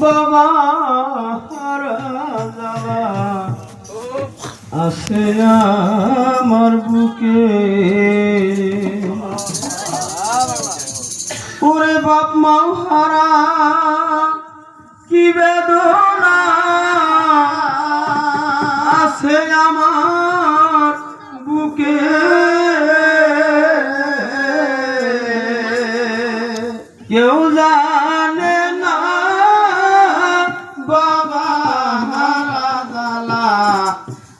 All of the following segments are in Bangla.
বাবা আছে আমার বুকে। ওরে বাপ মাও হারা কি বেদনা। আছে আমার বুকে।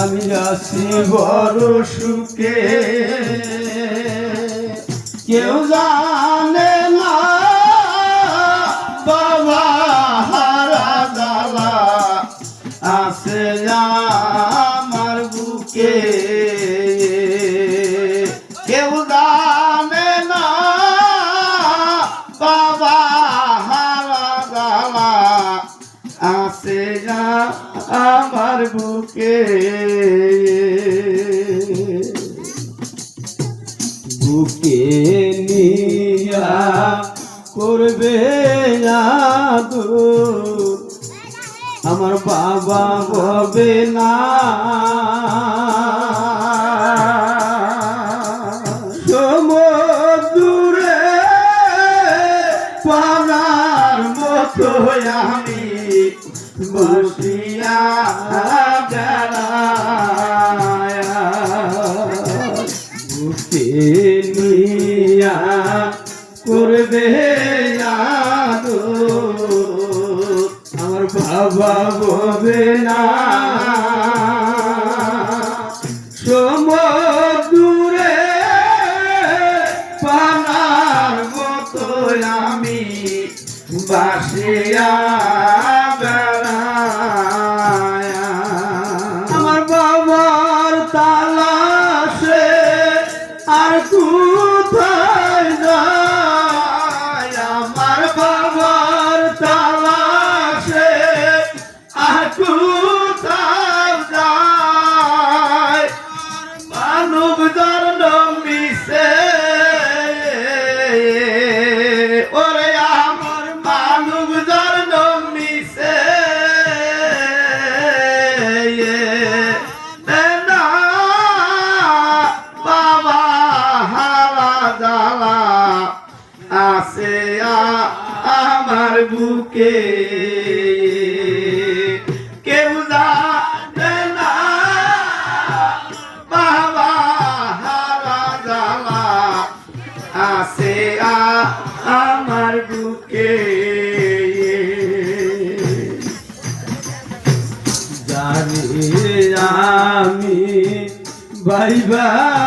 আমি আছি বড় সুখে। কেউ জানে না বাবা হারা জ্বালা আছে আমার বুকে। আমার বুকে। বুকে নিয়া করবে আমার বাবা হবে না। সমুদ্রে পানার মতো আমি বসিয়া বুকে নিয়া করবে আমার বাবা ববে না। বুকে জানি আমি বাইবাসিলাম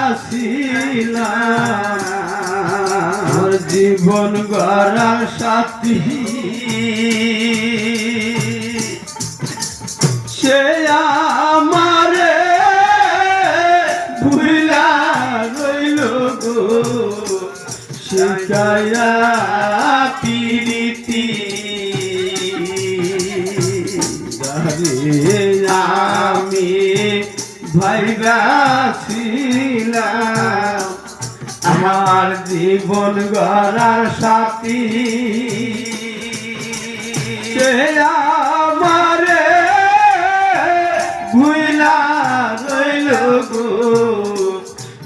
জীবন গড়ার সাথী। সে আমারে ভুলা রইল গো। শিকায়া আমি ভাইবাছিলাম আমার জীবন গড়ার সাথী। আমারে ভুইলা রইল গো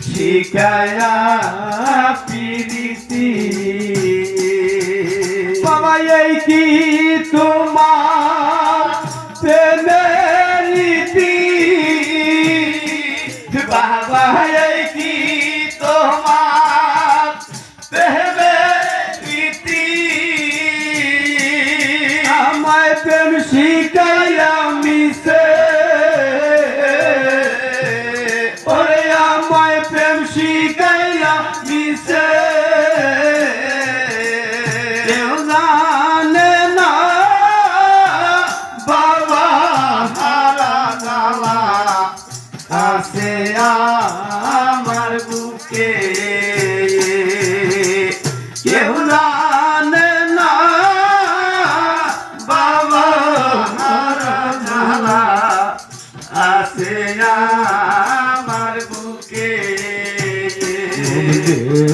শিকায়া বাবা এই কি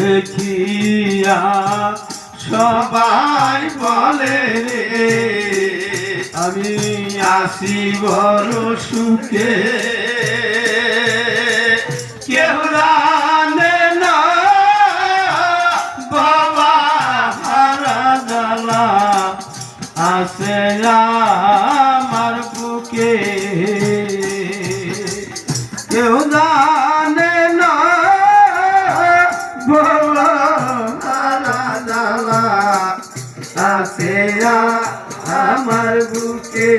শুনিয়া সবাই বলে রে আমি আসি বড় সুখে। কেউ আসে আমার বুকে। আসে আমার বুকে।